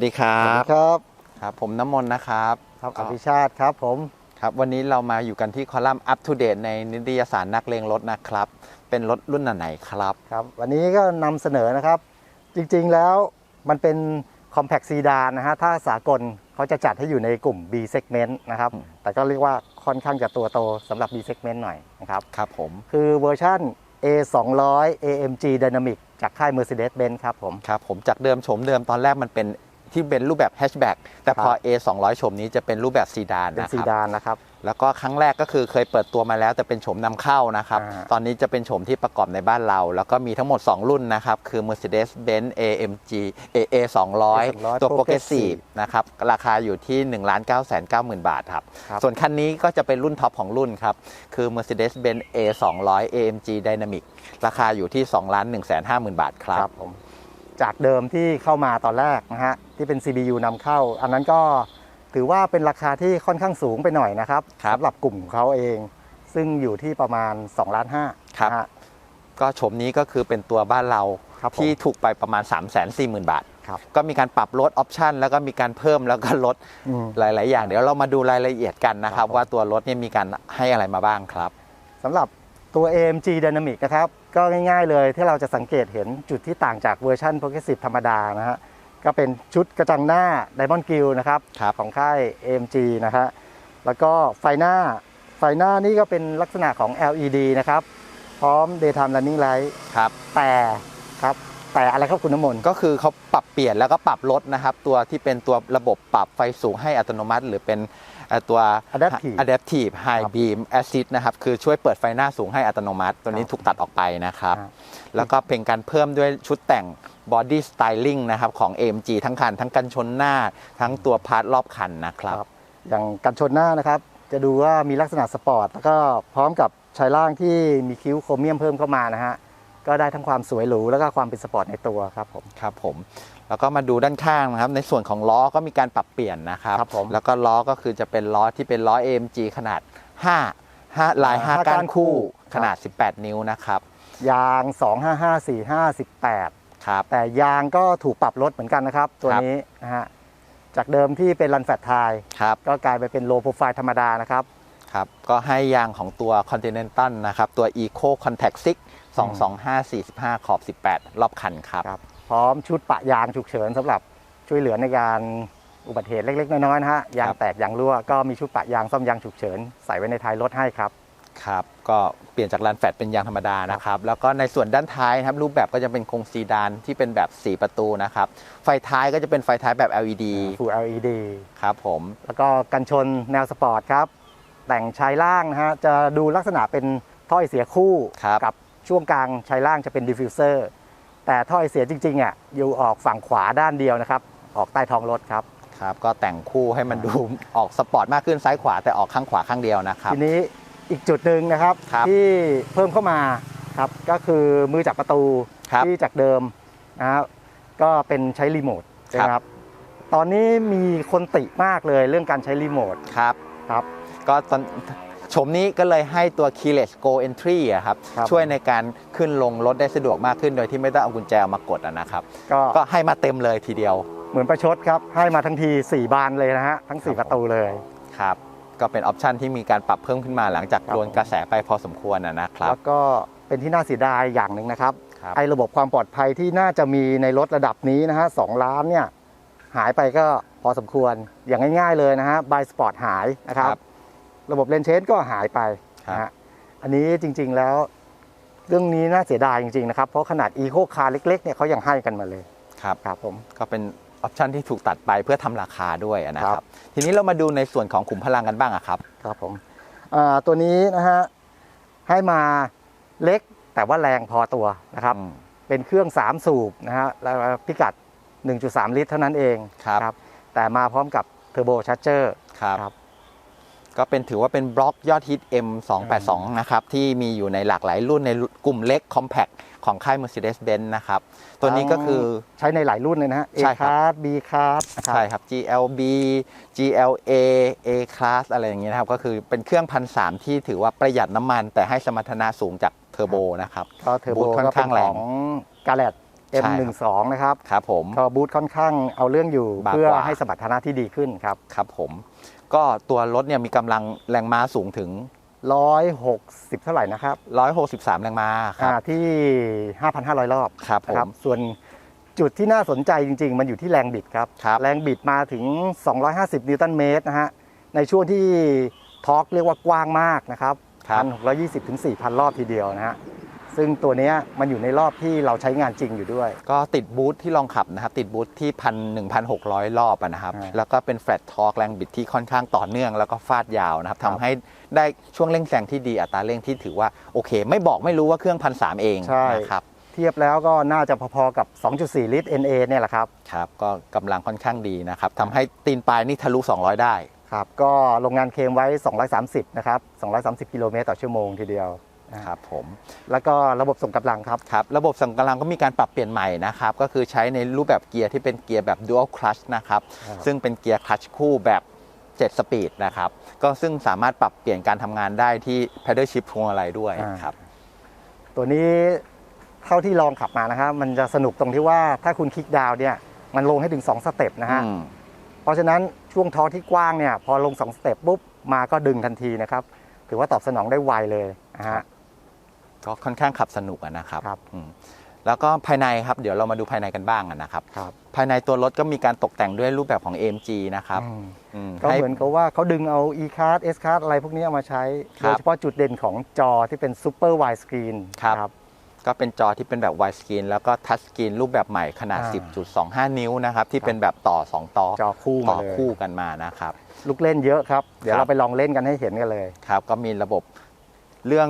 สวัสดีครัสวัสบดีครับครับ ผมน้ำมนต์นะครับครับก็อภิชาติครับผมครับวันนี้เรามาอยู่กันที่คอลัมน์ Up to Date ในนิตยสารนักเลงรถนะครับ เป็นรถรุ่นไหนครับครับ วันนี้ก็นำเสนอนะครับ จริงๆแล้วมันเป็น Compact Sedan นะฮะถ้าสากลเขาจะจัดให้อยู่ในกลุ่ม B segment นะครับอืมแต่ก็เรียกว่าค่อนข้างจะตัวโตสำหรับ B segment หน่อยนะครับครับผมคือเวอร์ชัน A 2 0 0 AMG Dynamic จากค่าย Mercedes-Benz ครับผมครับผมจากเดิมโฉมเดิมตอนแรกมันเป็น ที่เป็นรูปแบบแฮชแบ็กแต่พอครับ A 2 0 0โฉมนี้จะเป็นรูปแบบซีดานเป็นนะคซีรับดานนะครับ แล้วก็ครั้งแรกก็คือเคยเปิดตัวมาแล้ว แต่เป็นโฉมนำเข้านะครับอ่าตอนนี้จะเป็นโฉมที่ประกอบในบ้านเรา แล้วก็มีทั้งหมด 2 รุ่นนะครับ คือ Mercedes-Benz AMG AA 200 ตัว Progressive นะครับ ราคาอยู่ที่ 1 9 9 0 0 0 0 บาทครับครับส่วนคันนี้ก็จะเป็นรุ่นท็อปของรุ่นครับ คือ Mercedes-Benz A 200 AMG Dynamic ราคาอยู่ที่ 2 1 5 0 0 0 0 บาทครับครับผม จากเดิมที่เข้ามาตอนแรกนะฮะที่เป็น CBU นำเข้า อันนั้นก็ถือว่าเป็นราคาที่ค่อนข้างสูงไปหน่อยนะครับครับสำหรับกลุ่มของเขาเอง ซึ่งอยู่ที่ประมาณ2ล้านห้าครับนะฮะก็โฉมนี้ก็คือเป็นตัวบ้านเราครับผมที่ถูกไปประมาณ 3 4 0 0 0 0 บาทครับก็มีการปรับลดออปชันแล้วก็มีการเพิ่มแล้วก็ลดอืมหลาย ๆ อย่าง เดี๋ยวเรามาดูรายละเอียดกันนะครับครับผมว่าตัวรถเนี่ยมีการให้อะไรมาบ้างครับสำหรับ ตัว AMG Dynamic นะครับ ก็ง่ายๆเลยที่เราจะสังเกตเห็นจุดที่ต่างจากเวอร์ชัน Progressive ธรรมดานะฮะก็เป็นชุดกระจังหน้า Diamond Grille นะครับครับของค่าย AMG นะฮะแล้วก็ไฟหน้าไฟหน้านี่ก็เป็นลักษณะของ LED นะครับ พร้อม Daytime Running Light ครับแต่ครับ แต่อะไรครับคุณน้ำมนต์ก็คือเขาปรับเปลี่ยนแล้วก็ปรับลดนะครับ ตัวที่เป็นตัวระบบปรับไฟสูงให้อัตโนมัติ หรือเป็นเอ่อตัว Adaptive Adaptive High ครับ Beam Assist นะครับ คือช่วยเปิดไฟหน้าสูงให้อัตโนมัติ ตัวนี้ครับถูกตัดออกไปนะครับอ่าแล้วก็เป็นการเพิ่มด้วยชุดแต่ง Body Styling นะครับของ AMG ทั้งคัน ทั้งกันชนหน้า ทั้งตัวพาร์ทรอบคันนะครับครับ อย่างกันชนหน้านะครับ จะดูว่ามีลักษณะสปอร์ตแล้วก็พร้อมกับชายล่างที่มีคิ้วโครเมียมเพิ่มเข้ามานะฮะ ก็ได้ทั้งความสวยหรูแล้วก็ความเป็นสปอร์ตในตัวครับผม ครับผม แล้วก็มาดูด้านข้างนะครับในส่วนของล้อก็มีการปรับเปลี่ยนนะครับ ครับผม แล้วก็ล้อก็คือจะเป็นล้อที่เป็นล้อ AMG ขนาด 5 5ลายห้า5ก้านคู่ก้านคู่ขนาด 18 นิ้วนะครับยาง 255ครับ458แต่ยางก็ถูกปรับลดเหมือนกันนะครับ ตัวครับ นี้นะฮะจากเดิมที่เป็นรันแฟตไทยครับ ก็กลายไปเป็นโลโปรไฟล์ธรรมดานะครับ ครับ ก็ให้ยางของตัว Continental นะครับ ตัว Eco Contact 6 225 45 ขอบ 18 รอบคันครับ ครับ พร้อมชุดปะยางฉุกเฉินสำหรับช่วยเหลือในการอุบัติเหตุเล็ก ๆ น้อยๆนะฮะยางครับแตกยางรั่วก็มีชุดปะยางซ่อมยางฉุกเฉินใส่ไว้ในท้ายรถให้ครับ ครับ ก็เปลี่ยนจากลานแฟตเป็นยางธรรมดานะครับ แล้วก็ในส่วนด้านท้ายนะครับ รูปแบบก็จะเป็นโครงซีดานที่เป็นแบบ 4 ประตูนะครับ ไฟท้ายก็จะเป็นไฟท้ายแบบ LED Full LED ครับผม แล้วก็กันชนแนวสปอร์ตครับ แต่งชายล่างนะฮะจะดูลักษณะเป็นถ้อยเสียคู่ครับกับ ช่วงกลางชายล่างจะเป็นดิฟฟิวเซอร์แต่ถ้อยเสียจริงๆอะอยู่ออกฝั่งขวาด้านเดียวนะครับ ออกใต้ท้องรถครับครับ ก็แต่งคู่ให้มันดูออกสปอร์ตมากขึ้นซ้ายขวาแต่ออกข้างขวาข้างเดียวนะครับ ทีนี้อีกจุดหนึ่งนะครับครับที่เพิ่มเข้ามาครับก็คือมือจับประตูครับที่จากเดิมนะครับก็เป็นใช้รีโมทใช่ไหมครับ ตอนนี้มีคนติมากเลยเรื่องการใช้รีโมทครับครับ ก็ตอน ชมนี้ก็เลยให้ตัว keyless go entry อะครับครับช่วยในการขึ้นลงรถได้สะดวกมากขึ้น โดยที่ไม่ต้องเอากุญแจมากดอะนะครับ ก็ก็ให้มาเต็มเลยทีเดียวเหมือนประชดครับ ให้มาทั้งที 4 บานเลยนะฮะ ทั้งครับ4ประตูเลย ครับ ก็เป็นออปชันที่มีการปรับเพิ่มขึ้นมาหลังจากครับ โดนกระแสไปพอสมควรอะนะครับ แล้วก็เป็นที่น่าเสียดายอย่างหนึ่งนะครับ ครับ ไอ้ระบบความปลอดภัยที่น่าจะมีในรถระดับนี้นะฮะสองล้านเนี่ย หายไปก็พอสมควรอย่างง่ายๆเลยนะฮะบายสปอร์ตหายนะครับ ครับ ระบบเลนเชนก็หายไปนะฮะอันนี้จริงๆแล้วเรื่องนี้น่าเสียดายจริงๆนะครับ เพราะขนาดอีโคคาร์เล็กๆเนี่ยเขายังให้กันมาเลยครับครับผมก็เป็นออปชันที่ถูกตัดไปเพื่อทำราคาด้วยอะนะคครัรับบทีนี้เรามาดูในส่วนของขุมพลังกันบ้างอะครับ ครับผมอ่าตัวนี้นะฮะให้มาเล็กแต่ว่าแรงพอตัวนะครับอืมเป็นเครื่อง 3 สูบนะฮะแล้วพิกัด 1.3 ลิตรเท่านั้นเองครับ แต่มาพร้อมกับเทอร์โบชาร์เจอร์ครับครับ ก็เป็นถือว่าเป็นบล็อกยอดฮิต M282 นะครับที่มีอยู่ในหลากหลายรุ่นในกลุ่มเล็ก Compact ของค่าย Mercedes-Benz นะครับ ตัวนี้ก็คือใช้ในหลายรุ่นเลยนะฮะ A ใช่ครับ Class B Class นะครับใช่ครับ GLB GLA A Class อะไรอย่างเงี้ยนะครับ ก็คือเป็นเครื่องพันสามที่ถือว่าประหยัดน้ำมัน แต่ให้สมรรถนะสูงจากเทอร์โบนะครับก็เทอร์โบบูทค่อนก็เป็ข้านงแรของงกาเลตใช่ครับ M12 นะครับครับผมก็บูทค่อนข้างเอาเรื่องอยู่บางกว่าเพื่อให้สมรรถนะที่ดีขึ้นครับครับผม ก็ตัวรถเนี่ยมีกำลังแรงม้าสูงถึง160เท่าไหร่นะครับ163 แรงม้าครัอ่าบที่ 5,500 รอบครับผมนะครับส่วนจุดที่น่าสนใจจริง ๆ มันอยู่ที่แรงบิดครับ ครับ แรงบิดมาถึง 250 นิวตันเมตรนะฮะในช่วงที่ทอร์กเรียกว่ากว้างมากนะครับครับ 1,620ถึง4,000 รอบทีเดียวนะฮะ ซึ่งตัวเนี้ยมันอยู่ในรอบที่เราใช้งานจริงอยู่ด้วย ก็ติดบูธที่ลองขับนะครับ ติดบูธที่พันหนึ่งพันหกร้อยรอบอะนะครับอ่าแล้วก็เป็นแฟลตทอร์กแรงบิดที่ค่อนข้างต่อเนื่องแล้วก็ฟาดยาวนะครับครับทำให้ได้ช่วงเร่งแซงที่ดีอัตราเร่งที่ถือว่าโอเค ไม่บอกไม่รู้ว่าเครื่องพันสามเองใช่นะครับเทียบแล้วก็น่าจะพอๆกับ 2.4 ลิตร NA เนี่ยแหละครับ ครับ ก็กำลังค่อนข้างดีนะครับทำให้ตีนปลายนี่ทะลุ 200 ได้ ครับ ก็โรงงานเคลมไว้ 230 นะครับ 230 กิโลเมตรต่อชั่วโมงทีเดียวนะ ครับผมแล้วก็ระบบส่งกำลังครับครับ ระบบส่งกำลังก็มีการปรับเปลี่ยนใหม่นะครับก็คือใช้ในรูปแบบเกียร์ที่เป็นเกียร์แบบ dual clutch นะครับครับซึ่งเป็นเกียร์คลัตชคู่แบบ7สปีดนะครับก็ซึ่งสามารถปรับเปลี่ยนการทำงานได้ที่ pedal shift พวงมาลัยด้วยอ่าครับตัวนี้เท่าที่ลองขับมานะครับมันจะสนุกตรงที่ว่าถ้าคุณคลิกดาวน์เนี่ยมันลงให้ถึง 2 สเต็ปนะฮะอืมเพราะฉะนั้นช่วงท้อที่กว้างเนี่ยพอลง 2 สเต็ปปุ๊บมาก็ดึงทันทีนะครับ ถือว่าตอบสนองได้ไวเลยนะครัฮะบ ก็ค่อนข้างขับสนุกอะนะครับครับ อืมแล้วก็ภายในครับเดี๋ยวเรามาดูภายในกันบ้างอะนะครับ ครับภายในตัวรถก็มีการตกแต่งด้วยรูปแบบของ AMG นะครับอืมอืมก็ให้ เหมือนกับว่าเขาดึงเอา e card s card อะไรพวกนี้เอามาใช้ ครัโดบยเฉพาะจุดเด่นของจอที่เป็น super wide screen ครับ ก็เป็นจอที่เป็นแบบ wide screen แล้วก็ทัชสกรีนรูปแบบใหม่ขนาด อ่า 10.25 นิ้วนะครับ ที่เป็นแบบต่อ 2 ต่อจอคู่ต่มาอเลยคู่กันมานะครับ ลูกเล่นเยอะครับ เดี๋ยวครับ เราไปลองเล่นกันให้เห็นกันเลย ครับก็มีระบบเรื่อง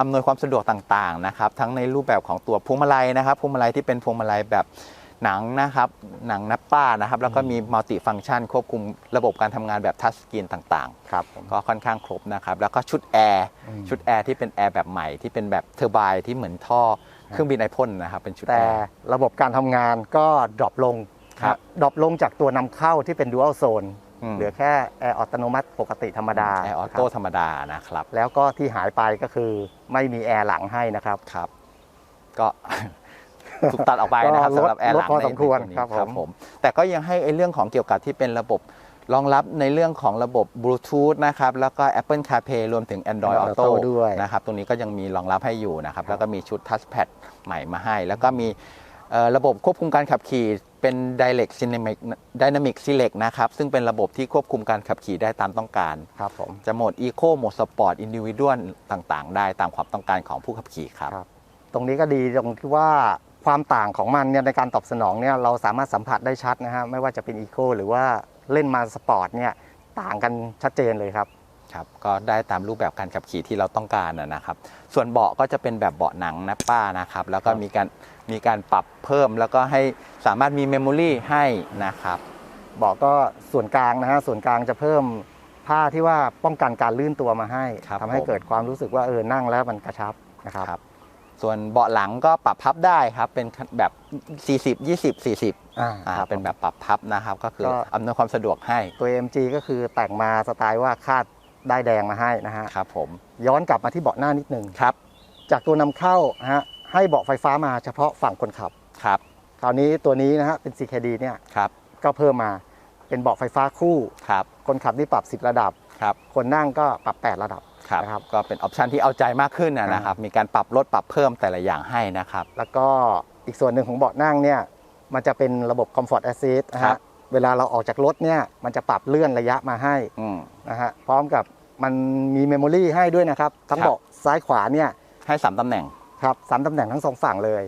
อำนวยความสะดวกต่างๆนะครับทั้งในรูปแบบของตัวพวงมาลัยนะครับพวงมาลัยที่เป็นพวงมาลัยแบบหนังนะครับหนังนับป้านะครับแล้วก็มีมัลติฟังก์ชัน ควบคุมระบบการทำงานแบบทัชสกรีนต่างครับผมๆก็ค่อนข้างครบนะครับแล้วก็ชุดแอร์อืมชุดแอร์ที่เป็นแอร์แบบใหม่ที่เป็นแบบเทอร์ไบน์ที่เหมือนท่อเครื่องบินไอพ่นนะครับเป็นชุดแต่แอร์ระบบการทำงานก็ดรอปลงครับดรอปลงจากตัวนำเข้าที่เป็น dual zone อืม เหลือแค่แอร์อัตโนมัติปกติธรรมดาแอร์ออคโต้รับธรรมดานะครับ แล้วก็ที่หายไปก็คือไม่มีแอร์หลังให้นะครับครับ ก็ถูกตัดออกไปนะครับก็ลดสำหรับแอร์หลังลดพอในสมควรในตัวนี้ครับผมแต่ก็ยังให้ไอ้เรื่องของเกี่ยวกับที่เป็นระบบรองรับในเรื่องของระบบบลูทูธนะครับ แล้วก็ Apple CarPlay รวมถึง Android Android Auto Auto ด้วยนะครับ ตรงนี้ก็ยังมีรองรับให้อยู่นะครับ แล้วก็มีชุด Touchpad ใหม่มาให้ แล้วก็มีเอ่อ ระบบควบคุมการขับขี่เป็น Direct Dynamic Dynamic Select นะครับ ซึ่งเป็นระบบที่ควบคุมการขับขี่ได้ตามต้องการ ครับผม จะโหมด Eco โหมด Sport Individual ต่างๆ ได้ตามความต้องการของผู้ขับขี่ครับครับตรงนี้ก็ดีตรงที่ว่าความต่างของมันเนี่ยในการตอบสนองเนี่ยเราสามารถสัมผัสได้ชัดนะฮะไม่ว่าจะเป็นอีโคหรือว่าเล่นมาสปอร์ตเนี่ยต่างกันชัดเจนเลยครับ ครับก็ได้ตามรูปแบบการขับขี่ที่เราต้องการนะนะครับ ส่วนเบาะก็จะเป็นแบบเบาะหนังนะป้านะครับ แล้วก็ครับมีการมีการปรับเพิ่มแล้วก็ให้สามารถมีเมมโมรีให้นะครับบอกก็ส่วนกลางนะฮะส่วนกลางจะเพิ่มผ้าที่ว่าป้องกันการลื่นตัวมาให้ครับทำให้ผมเกิดความรู้สึกว่าเออนั่งแล้วมันกระชับนะครับครับ ส่วนเบาะหลังก็ปรับพับได้ครับเป็นแบบ 40 20 40อ่าอ่าครับเป็นแบบปรับพับนะครับ ก็คือก็อำนวยความสะดวกให้ตัว MG ก็คือแต่งมาสไตล์ว่าคาด ได้ายแดงมาให้นะฮะครับผมย้อนกลับมาที่เบาะหน้านิดนึงครับ จากตัวนำเข้าฮะให้เบาะไฟฟ้ามาเฉพาะฝั่งคนขับครับคราวนี้ตัวนี้นะฮะเป็น CKD เนี่ยครับก็เพิ่มมาเป็นเบาะไฟฟ้าคู่ครับคนขับนี่ปรับ 10 ระดับครับคนนั่งก็ปรับ 8 ระดับครับนะครับก็เป็นออปชันที่เอาใจมากขึ้นนะนะครับ มีการปรับลดปรับเพิ่มแต่ละอย่างให้นะครับ แล้วก็อีกส่วนหนึ่งของเบาะนั่งเนี่ยมันจะเป็นระบบ Comfort Assist นะครัฮะบ เวลาเราออกจากรถเนี่ยมันจะปรับเลื่อนระยะมาให้อืม นะฮะพร้อมกับมันมีเมมโมรีให้ด้วยนะครับ ทั้งครับ เบาะซ้ายขวาเนี่ยให้สามตำแหน่งครับสามตำแหน่งทั้งสองฝั่งเลย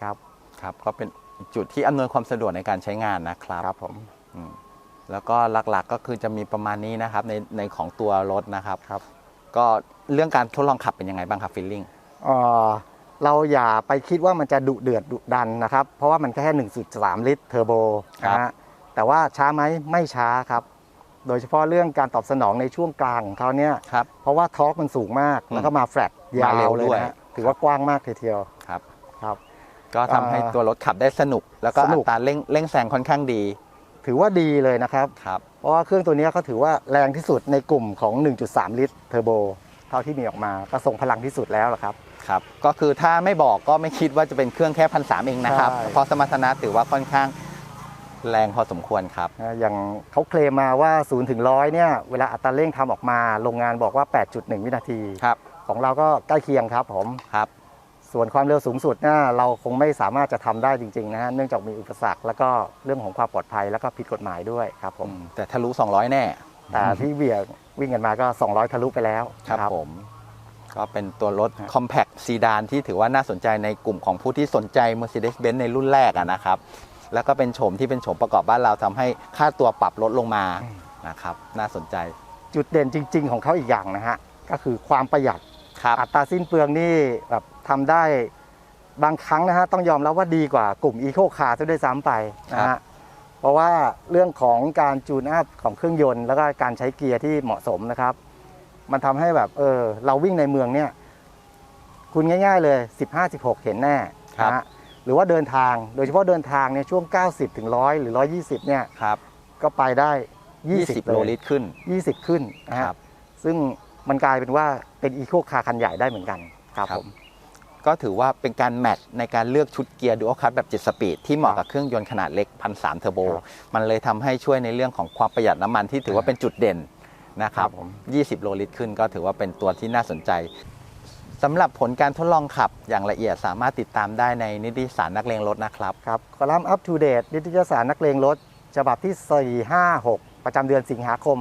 ครับครับก็เป็นอีกจุดที่อำนวยความสะดวกในการใช้งานนะครับ ครับผมอืมแล้วก็หลักๆก็คือจะมีประมาณนี้นะครับในในของตัวรถนะครับ ครับ ก็เรื่องการทดลองขับเป็นยังไงบ้างครับฟีลลิ่ง เอ่อเราอย่าไปคิดว่ามันจะดุเดือดดุดันนะครับ เพราะว่ามันแค่ 1.3 ลิตรเทอร์โบนะฮะ แต่ว่าช้าไหมไม่ช้าครับ โดยเฉพาะเรื่องการตอบสนองในช่วงกลางของเขาเนี่ยครับ เพราะว่าทอร์กมันสูงมากอืมแล้วก็มาแฟลตยามาเร็ววเลยด้วย นะฮะถือว่ากว้างมากทีเดียวครับ ครับ ก็ทำให้เอ่อตัวรถขับได้สนุก แล้วก็สอันุก ตราเร่งเร่งแซงค่อนข้างดีถือว่าดีเลยนะครับ ครับ เพราะว่าเครื่องตัวนี้เขาถือว่าแรงที่สุดในกลุ่มของ 1.3 ลิตรเทอร์โบเท่าที่มีออกมาก็ทรงพลังที่สุดแล้วล่ะครับ ครับ ก็คือถ้าไม่บอกก็ไม่คิดว่าจะเป็นเครื่องแค่พันสามเองนะครับ ใช่ เพราะสมรรถนะถือว่าค่อนข้าง แรงพอสมควรครับนะอย่างเขาเคลมมาว่า0ูนย์ถึงร้อยเนี่ยเวลาอัตราเร่งทำออกมาโรงงานบอกว่า 8.1 วินาทีครับของเราก็ใกล้เคียงครับผมครับส่วนความเร็วสูงสุดเนี่ยเราคงไม่สามารถจะทำได้จริงๆนะฮะเนื่องจากมีอุปสรรค แล้วก็เรื่องของความปลอดภัยแล้วก็ผิดกฎหมายด้วยครับผมแต่ทะลุ 200 แน่ แต่ที่เบียร์วิ่งกันมาก็ 200 ทะลุไปแล้วครับนะผม ก็เป็นตัวรถ Compact ซีดานที่ถือว่าน่าสนใจในกลุ่มของผู้ที่สนใจ Mercedes-Benz ในรุ่นแรกอะนะครับ แล้วก็เป็นโฉมที่เป็นโฉมประกอบบ้านเราทำให้ค่าตัวปรับลดลงมานะครับน่าสนใจจุดเด่นจริง ๆ ของเขาอีกอย่างนะฮะก็คือความประหยัดครับอัตราสิ้นเปลืองนี่แบบทำได้บางครั้งนะฮะต้องยอมรับว่าดีกว่ากลุ่มอีโคคาร์ซะด้วยซ้ำไปนะฮะเพราะว่าเรื่องของการจูนอัพของเครื่องยนต์ แล้วก็การใช้เกียร์ที่เหมาะสมนะครับ มันทำให้แบบเออเราวิ่งในเมืองเนี่ย คุณง่าย ๆ เลย 15-16 เห็นแน่ครับนะฮะ หรือว่าเดินทาง โดยเฉพาะเดินทางในช่วง 90 ถึง 100 หรือ 120 เนี่ยครับก็ไปได้ 20 20 โลเลยลิตรขึ้น 20 ขึ้นนะฮะครับซึ่งมันกลายเป็นว่าเป็นอีโคคาร์คันใหญ่ได้เหมือนกันครับครับ ผม ก็ถือว่าเป็นการแมทช์ในการเลือกชุดเกียร์ดูอัลคั t แบบ 7 สปีด ที่เหมาะกับเครื่องยนต์ขนาดเล็ก1,300เทอร์โบ ครับมันเลยทำให้ช่วยในเรื่องของความประหยัดน้ำมันที่ถือว่าเป็นจุดเด่นนะครับ ครับผม 20 โลลิตรขึ้นก็ถือว่าเป็นตัวที่น่าสนใจ สำหรับผลการทดลองขับอย่างละเอียดสามารถติดตามได้ในนิตยสารนักเลงรถนะครับ ครับคอลัมน์ Up to Date นิตยสารนักเลงรถ ฉบับที่ 456 ประจำเดือนสิงหาคม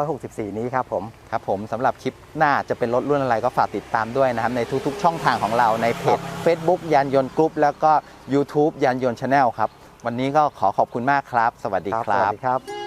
2564 นี้ครับผมครับผมสำหรับคลิปหน้าจะเป็นรถรุ่นอะไรก็ฝากติดตามด้วยนะครับ ในทุกๆ ช่องทางของเราในเพจ Facebook ยานยนต์กรุ๊ปแล้วก็ YouTube ยานยนต์ชาแนลครับ วันนี้ก็ขอขอบคุณมากครับ สวัสดีสครัวับสดีครับ